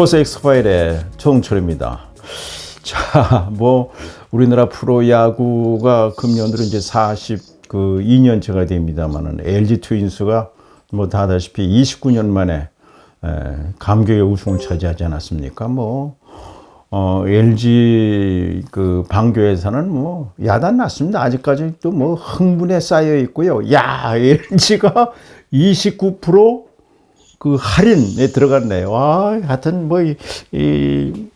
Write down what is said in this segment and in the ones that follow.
스포츠 엑스파일의 총철입니다. 자, 뭐 우리나라 프로야구가 금년으로 이제 40그 2년째가 됩니다만은 LG 트윈스가 뭐다 아다시피 29년 만에 에, 감격의 우승을 차지하지 않았습니까? 뭐 어, LG 그 방교에서는 뭐 야단 났습니다. 아직까지도 뭐 흥분에 쌓여 있고요. 야, LG가 29%그 할인에 들어갔네요. 아, 하여튼 뭐 이, 이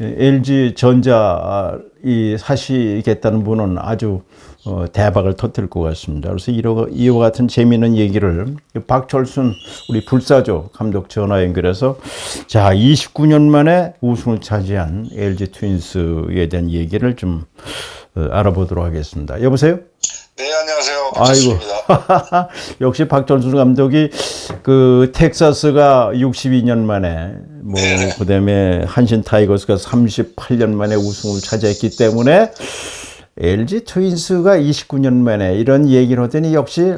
LG 전자 이 사시겠다는 분은 아주 어, 대박을 터뜨릴 것 같습니다. 그래서 이러, 이와 같은 재미있는 얘기를 박철순 우리 불사조 감독 전화 연결해서 자 29년 만에 우승을 차지한 LG 트윈스에 대한 얘기를 좀 어, 알아보도록 하겠습니다. 여보세요? 네, 안녕하세요. 아이고. 역시 박전순 감독이 그 텍사스가 62년 만에 뭐 네. 그다음에 한신 타이거스가 38년 만에 우승을 차지했기 때문에 LG 트윈스가 29년 만에 이런 얘기를 하더니 역시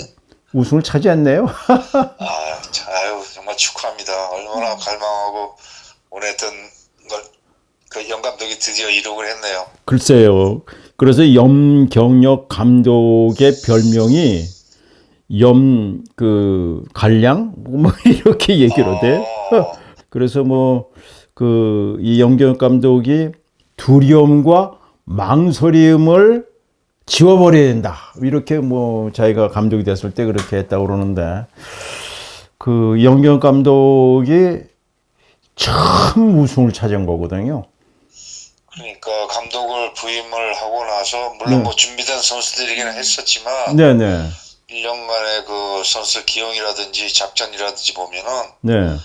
우승을 차지했네요. 아, 자, 아유, 정말 축하합니다. 얼마나 갈망하고 원했던 걸, 그 영감독이 드디어 이룩을 했네요. 글쎄요. 그래서 염경력 감독의 별명이 염 그 갈량 뭐 이렇게 얘기를 돼. 어, 그래서 뭐 그이 영경 감독이 두려움과 망설임을 지워버려야 된다. 이렇게 뭐 자기가 감독이 됐을 때 그렇게 했다고 그러는데 그 영경 감독이 처음 우승을 차지한 거거든요. 그러니까 감독을 부임을 하고 나서 물론 네. 뭐 준비된 선수들이기는 했었지만 네네. 1년간의 그 선수 기용이라든지 작전이라든지 보면은 네.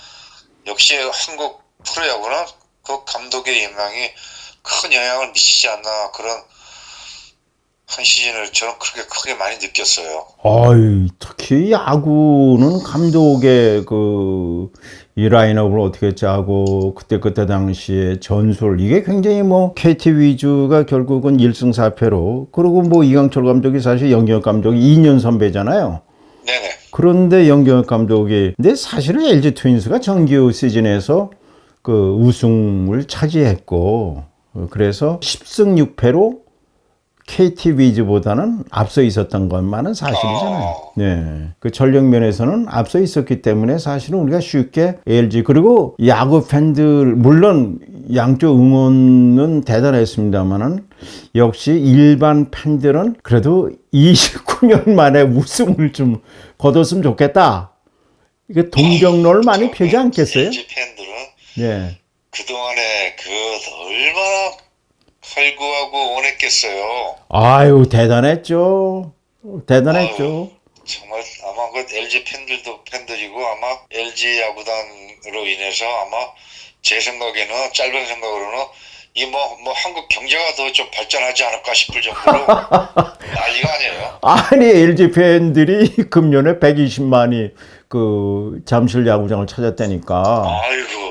역시 한국 프로야구는 그 감독의 영향이 큰 영향을 미치지 않나 그런 한 시즌을 저는 그렇게 크게 많이 느꼈어요. 아이, 특히 야구는 감독의 그, 이 라인업을 어떻게 짜고, 그때 그때 당시에 전술, 이게 굉장히 뭐, KT 위주가 결국은 1승 4패로, 그리고 뭐, 이강철 감독이 사실 영경 감독이 2년 선배잖아요. 네네. 그런데 영경 감독이, 근데 사실은 LG 트윈스가 정규 시즌에서 그 우승을 차지했고, 어, 그래서 10승 6패로 KT 위즈보다는 앞서 있었던 것만은 사실이잖아요. 네. 그 전력 면에서는 앞서 있었기 때문에 사실은 우리가 쉽게 LG 그리고 야구 팬들 물론 양쪽 응원은 대단했습니다만은 역시 일반 팬들은 그래도 29년 만에 우승을 좀 거뒀으면 좋겠다. 이게 동경로를 많이 펴지 않겠어요? LG 팬들은 네. 그동안에 그 얼마나 활구하고 원했겠어요. 아유 대단했죠. 대단했죠. 정말 아마 그 LG 팬들도 팬들이고 아마 LG 야구단으로 인해서 아마 제 생각에는 짧은 생각으로는 이뭐뭐 한국 경제가 더 좀 발전하지 않을까 싶을 정도로 난리가 아니에요. 아니 LG 팬들이 금년에 120만이 그 잠실 야구장을 찾았다니까. 아이고 저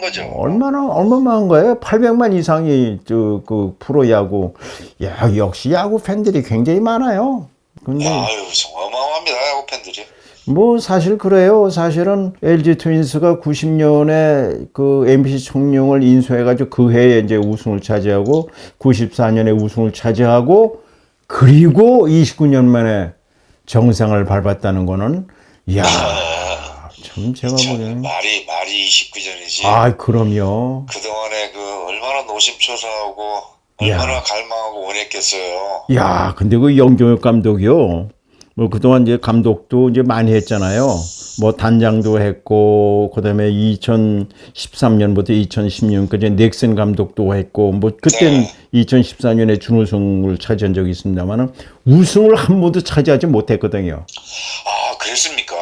어마어마한 거죠. 얼마나 얼마만 거예요? 800만 이상이 저 그 프로 야구. 야 역시 야구 팬들이 굉장히 많아요. 근데 아유 정말 어마어마합니다 야구 팬들이. 뭐 사실 그래요. 사실은 LG 트윈스가 90년에 그 MBC 청룡을 인수해가지고 그 해에 이제 우승을 차지하고 94년에 우승을 차지하고 그리고 29년 만에 정상을 밟았다는 거는 이야 참 제가 참 보기에는 말이 말이 29전이지. 아 그럼요. 그 동안에 그 얼마나 노심초사하고 야. 얼마나 갈망하고 원했겠어요. 야 근데 그 영경혁 감독이요. 뭐 그동안 이제 감독도 이제 많이 했잖아요. 뭐 단장도 했고 그다음에 2013년부터 2016년까지 넥슨 감독도 했고 뭐 그때는 네. 2014년에 준우승을 차지한 적이 있습니다만은 우승을 한 번도 차지하지 못했거든요. 아?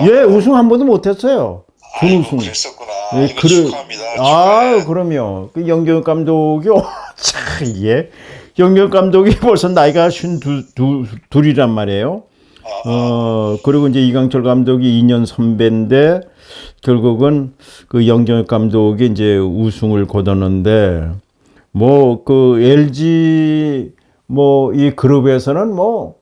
예, 우승 한 번도 못했어요. 준우승. 그랬었구나. 예, 이거 그래- 축하합니다. 아, 축하해. 그럼요. 그 영경 감독이 참 예. 영경 감독이 벌써 나이가 쉰 두, 두, 둘이란 말이에요. 어, 그리고 이제 이강철 감독이 2년 선배인데 결국은 그 영경 감독이 이제 우승을 거뒀는데 뭐 그 LG 뭐 이 그룹에서는 뭐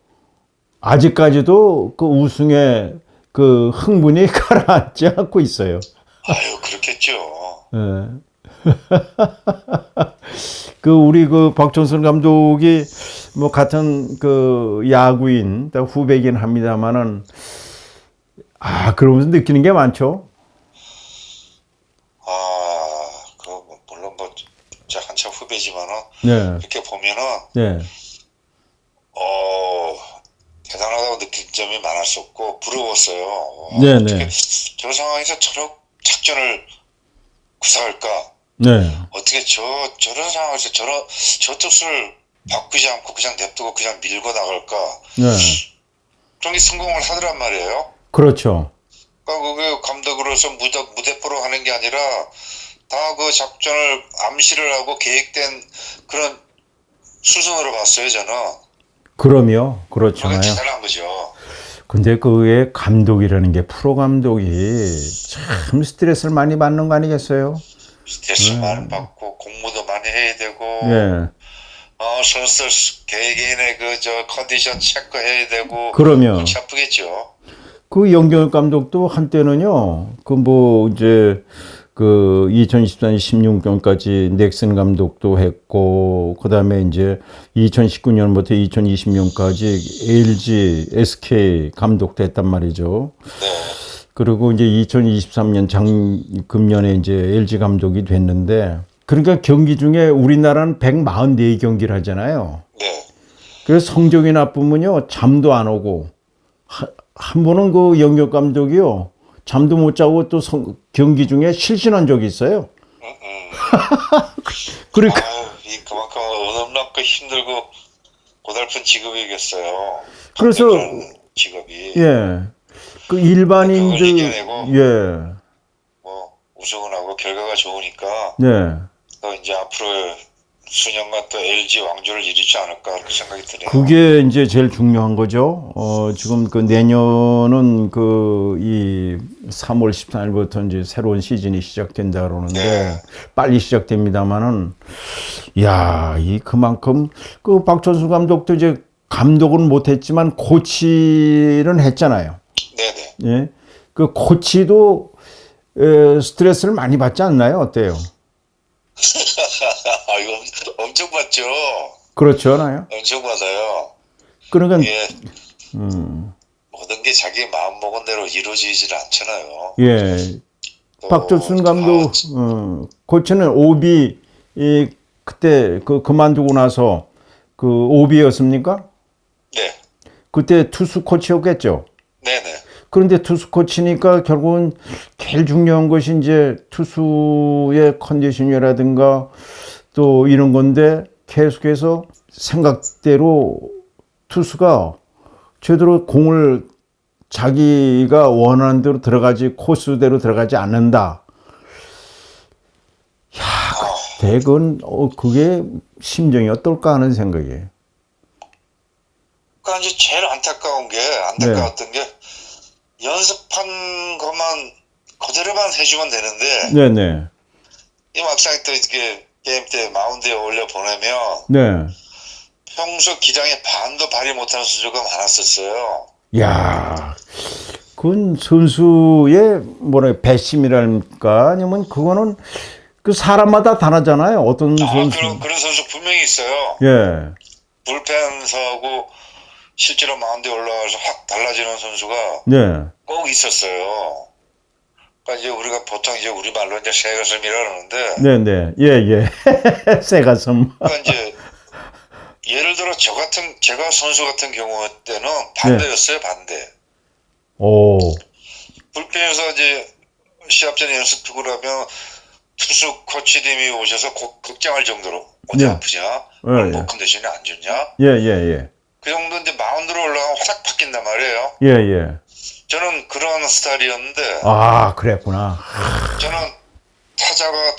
아직까지도 그 우승의 그 흥분이 가라앉지 않고 있어요. 아유 그렇겠죠. 예. 그 우리 그 박종선 감독이 뭐 같은 그 야구인 또 후배긴 합니다만은 아 그러면서 느끼는 게 많죠. 아그 뭐, 물론 뭐 진짜 한참 후배지만은 네, 이렇게 보면은 네, 어 대단하다고 느낀 점이 많았었고 부러웠어요. 와, 네, 어떻게 네. 저 상황에서 저런 작전을 구사할까? 네, 어떻게 저 저런 상황에서 저런 저 뜻을 바꾸지 않고 그냥 냅두고 그냥 밀고 나갈까? 네, 그런 게 성공을 하더란 말이에요. 그렇죠. 그러니까 그게 감독으로서 무대 무대포로 하는 게 아니라 다 그 작전을 암시를 하고 계획된 그런 수순으로 봤어요 저는. 그럼요, 그렇잖아요. 대단한 거죠. 근데 그의 감독이라는 게 프로 감독이 참 스트레스를 많이 받는 거 아니겠어요? 스트레스 많이 받고 공부도 많이 해야 되고 예, 어 선수들 개개인의 그 저 컨디션 체크해야 되고 그러면 아프겠죠. 그 영경 감독도 한때는요, 그 뭐 이제 그 2014년 16년까지 넥슨 감독도 했고, 그 다음에 이제 2019년부터 2020년까지 LG, SK 감독도 했단 말이죠. 네. 그리고 이제 2023년 장, 금년에 이제 LG 감독이 됐는데, 그러니까 경기 중에 우리나라는 144경기를 하잖아요. 네. 그래서 성적이 나쁘면요 잠도 안 오고 하- 한 번은 그 영역 감독이요 잠도 못 자고 또 성- 경기 중에 실신한 적이 있어요. 음, 음. 그러니까 아유, 이 그만큼 너무나고 힘들고 고달픈 직업이겠어요. 그래서- 직업이 예, 그 일반인들. 예, 뭐 우승을 하고 결과가 좋으니까 네, 또 이제 앞으로 수년간 또 LG 왕조를 이루지 않을까 그렇게 생각이 드네요. 그게 이제 제일 중요한 거죠. 어, 지금 그 내년은 그이 3월 14일부터 이제 새로운 시즌이 시작된다 그러는데 네. 빨리 시작됩니다만은 야, 이 그만큼 그 박천수 감독도 이제 감독은 못 했지만 코치는 했잖아요. 네 네. 예, 그 코치도 에, 스트레스를 많이 받지 않나요? 어때요? 아 이거 엄- 엄청 받죠. 그렇지 않아요? 엄청 받아요. 그러니까 이게 음, 모든 게 자기 마음 먹은 대로 이루어지질 않잖아요. 예, 또 박철순 감독 아, 어, 코치는 오비 이 그때 그 그만두고 나서 그 오비였습니까? 네, 그때 투수 코치였겠죠. 네네. 그런데 투수 코치니까 결국은 제일 중요한 것이 이제 투수의 컨디션이라든가 또 이런 건데 계속해서 생각대로 투수가 제대로 공을 자기가 원하는 대로 들어가지 코스대로 들어가지 않는다. 야, 대건 어, 그게 심정이 어떨까 하는 생각이에요. 그러니까 이제 제일 안타까운 게 안타까웠던 게 연습한 것만 그대로만 해주면 되는데 네네. 이 막상 또 이렇게 게임 때 마운드에 올려 보내면 네. 평소 기량의 반도 발휘 못하는 선수가 많았었어요. 야, 그건 선수의 뭐라 배심이랄까 아니면 그거는 그 사람마다 다르잖아요. 어떤 아, 선수. 그런 그런 선수 분명히 있어요. 예. 불펜 서고 실제로 마운드에 올라와서 확 달라지는 선수가 네. 꼭 있었어요. 그러니까 이제 우리가 보통 이제 우리 말로 이제 새가슴이라 그러는데 네, 네. 예, 예. 새 가슴. 그러니까 이제 예를 들어 저 같은 제가 선수 같은 경우 때는 반대였어요 반대. 오. 불펜에서 이제 시합 전에 연습 투구를 하면 투수 코치님이 오셔서 곡- 걱정할 정도로 어디 네. 아프냐, 예, 오늘 예. 목 컨디션이 안 좋냐, 예, 예, 예. 그 정도 이제 마운드로 올라가면 화싹 바뀐단 말이에요. 예, 예. 저는 그런 스타일이었는데 아, 그랬구나. 저는 타자가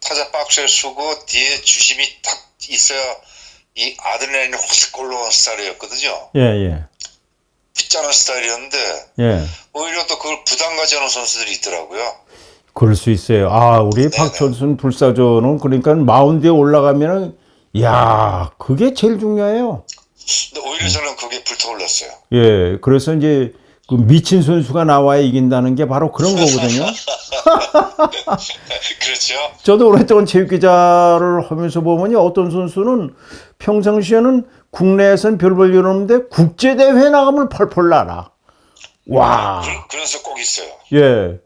타자 박스에 쓰고 뒤에 주심이 딱 있어야 이 아드레날린이 확 올라온 스타일이었거든요. 예, 예. 빗자는 스타일이었는데 예. 오히려 또 그걸 부담 가져오는 선수들이 있더라고요. 그럴 수 있어요. 아, 우리 박철순 불사조는 그러니까 마운드에 올라가면은 야, 그게 제일 중요해요. 근데 오히려 저는 그게 불타올랐어요. 예, 그래서 이제 그 미친 선수가 나와야 이긴다는 게 바로 그런 거거든요. 그렇죠. 저도 오랫동안 체육 기자를 하면서 보면요, 어떤 선수는 평상시에는 국내에선 별 볼 일 없는데 국제 대회 나가면 펄펄 날아. 와, 그, 수꼭 있어요. 예.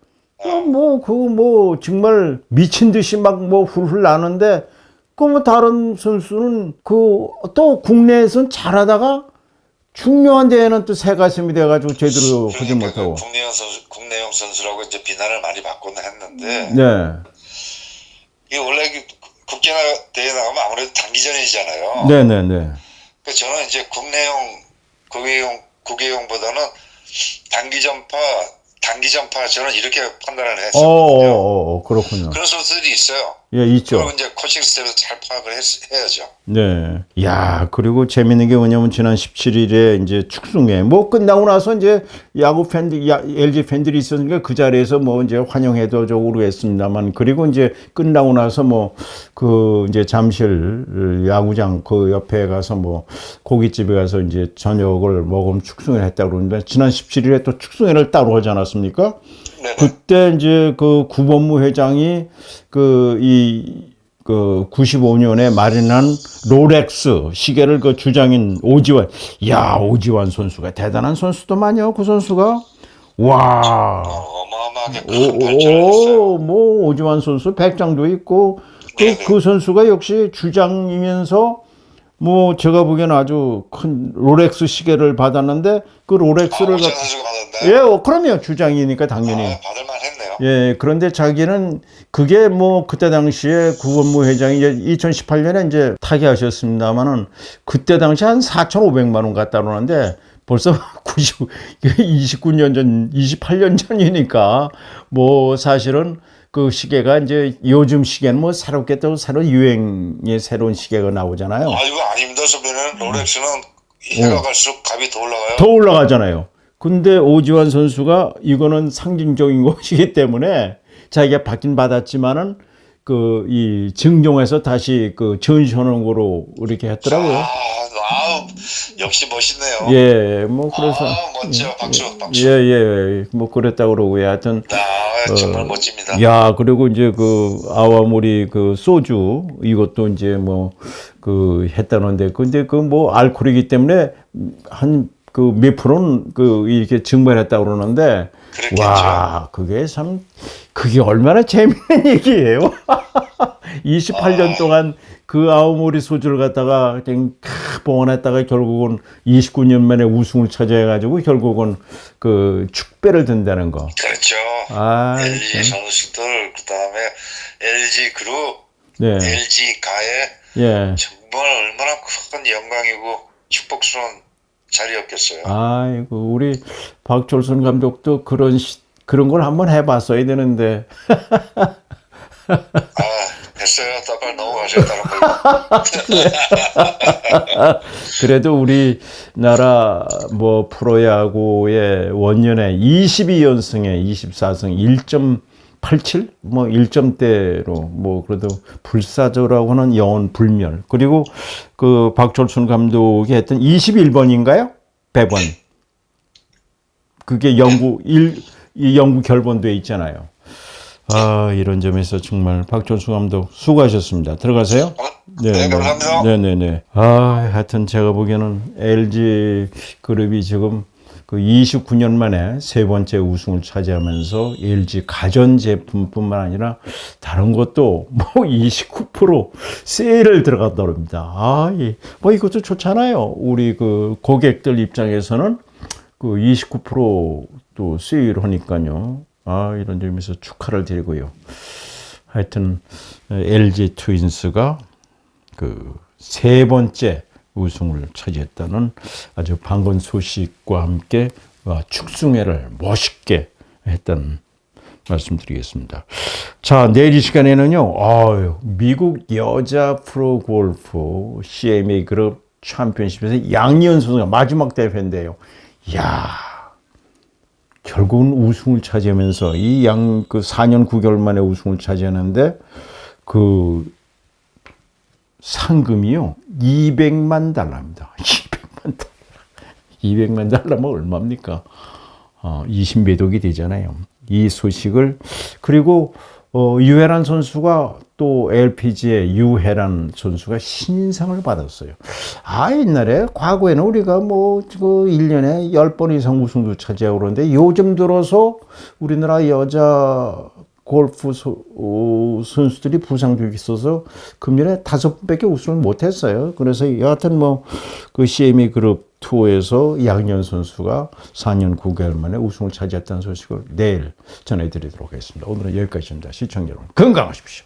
뭐, 그, 뭐, 정말 미친 듯이 막 뭐 훌훌 나는데, 그뭐 다른 선수는 그 또 국내에선 잘하다가 중요한 대회는 또 새 가슴이 돼가지고 제대로 하지 그러니까 못하고. 그 국내형 선수, 국내형 선수라고 이제 비난을 많이 받곤 했는데 네. 이게 원래 그 국제 대회 나가면 아무래도 단기전이잖아요. 네네네. 그 저는 이제 국내용, 국외용, 국외용보다는 단기전파, 단기전파 저는 이렇게 판단을 어, 어, 했었거든요. 어, 어, 그렇군요. 그런 선수들이 있어요. 예, 있죠. 그리고 이제 코칭 스텝에서 잘 파악을 했, 해야죠. 네. 야, 그리고 재밌는 게 뭐냐면 지난 17일에 이제 축승회 뭐 끝나고 나서 이제 야구 팬들, 야, LG 팬들이 있었으니까 그 자리에서 뭐 이제 환영회도 저으로 했습니다만 그리고 이제 끝나고 나서 뭐 그 이제 잠실 야구장 그 옆에 가서 뭐 고깃집에 가서 이제 저녁을 먹으면 축승회를 했다고 그러는데 지난 17일에 또 축승회를 따로 하지 않았습니까? 네네. 그때 이제 그 구본무 회장이 그이 그 95년에 마련한 롤렉스 시계를 그 주장인 오지환, 야 오지환 선수가 대단한 선수도만요. 그 선수가 와, 어마어마하게 했어요. 오, 뭐 오지환 선수 백장도 있고 그. 그 선수가 역시 주장이면서 뭐 제가 보기에는 아주 큰 롤렉스 시계를 받았는데 그 아, 롤렉스를 갖- 선수가 받았나요? 예, 어, 그럼요 주장이니까 당연히. 아. 예, 그런데 자기는 그게 뭐 그때 당시에 구본무 회장이 이제 2018년에 이제 타계하셨습니다만은 그때 당시 한 4,500만 원 갖다 놓는데 벌써 90, 29년 전, 28년 전이니까 뭐 사실은 그 시계가 이제 요즘 시계는 뭐 새롭게 또 새로운 유행의 새로운 시계가 나오잖아요. 아, 이거 아닙니다, 선배는. 롤렉스는 해가 갈수록 값이 더 올라가요. 더 올라가잖아요. 근데 오지환 선수가 이거는 상징적인 것이기 때문에 자기가 받긴 받았지만은 그 이 증정해서 다시 그 전시하는 거로 이렇게 했더라고요. 아, 아우, 역시 멋있네요. 예, 뭐 그래서 아, 멋져. 박수, 박수. 예, 예, 뭐 그랬다 그러고요. 하여튼 아, 정말 멋집니다. 야, 그리고 이제 그 아와모리 그 소주 이것도 이제 뭐 그 했다는데 근데 그 뭐 알코올이기 때문에 한 그 몇 프로는 그 이렇게 증발했다 그러는데 그랬겠죠. 와, 그게 참 그게 얼마나 재밌는 얘기예요. 28년 동안 그 아오모리 소주를 갖다가 그냥 캬 봉헌했다가 결국은 29년 만에 우승을 차지해가지고 결국은 그 축배를 든다는 거. 그렇죠. 아, LG 참. 선수들, 그 다음에 LG 그룹, 네. LG 가에 예. 정말 얼마나 큰 영광이고 축복스러운 자리였겠어요. 아이고 우리 박철순 감독도 그런 시, 그런 걸 한번 해봤어야 되는데 아, 됐어요. 넘어가세요, 다른 걸로. 그래도 우리 나라 뭐 프로야구의 원년에 22연승에 24승 1.87? 뭐 1점대로 뭐 그래도 불사조라고 하는 영원 불멸 그리고 그 박철순 감독이 했던 21번인가요? 100번 그게 영구 일, 이 영구 결번돼 있잖아요. 아 이런 점에서 정말 박철수 감독 수고하셨습니다. 들어가세요. 네, 감사합니다. 네 네 네. 아 하여튼 제가 보기에는 LG 그룹이 지금 그 29년 만에 세 번째 우승을 차지하면서 LG 가전 제품뿐만 아니라 다른 것도 뭐 29% 세일을 들어갔다 그럽니다. 아, 예. 뭐 이것도 좋잖아요. 우리 그 고객들 입장에서는 그 29%또 세일을 하니까요. 아, 이런 점에서 축하를 드리고요. 하여튼 LG 트윈스가 그 세 번째 우승을 차지했다는 아주 반가운 소식과 함께 와, 축승회를 멋있게 했다는 말씀드리겠습니다. 자, 내일 이 시간에는요, 아유, 미국 여자 프로 골프 CMA 그룹 챔피언십에서 양희연 선수가 마지막 대회인데요. 이야, 결국은 우승을 차지하면서 이 양 그 4년 9개월 만에 우승을 차지하는데 그 상금이요 200만 달러입니다. 200만 달러. 200만 달러면 얼마입니까? 어, 20매독이 되잖아요. 이 소식을 그리고 어, 유해란 선수가 또 LPG의 유해란 선수가 신상을 받았어요. 아, 옛날에 과거에는 우리가 뭐, 그 1년에 10번 이상 우승도 차지하고 그러는데 요즘 들어서 우리나라 여자 골프 선수들이 부상도 있어서 금년에 다섯 번밖에 우승을 못했어요. 그래서 여하튼 뭐 그 CME 그룹 투어에서 양현 선수가 4년 9개월 만에 우승을 차지했다는 소식을 내일 전해드리도록 하겠습니다. 오늘은 여기까지입니다. 시청자 여러분 건강하십시오.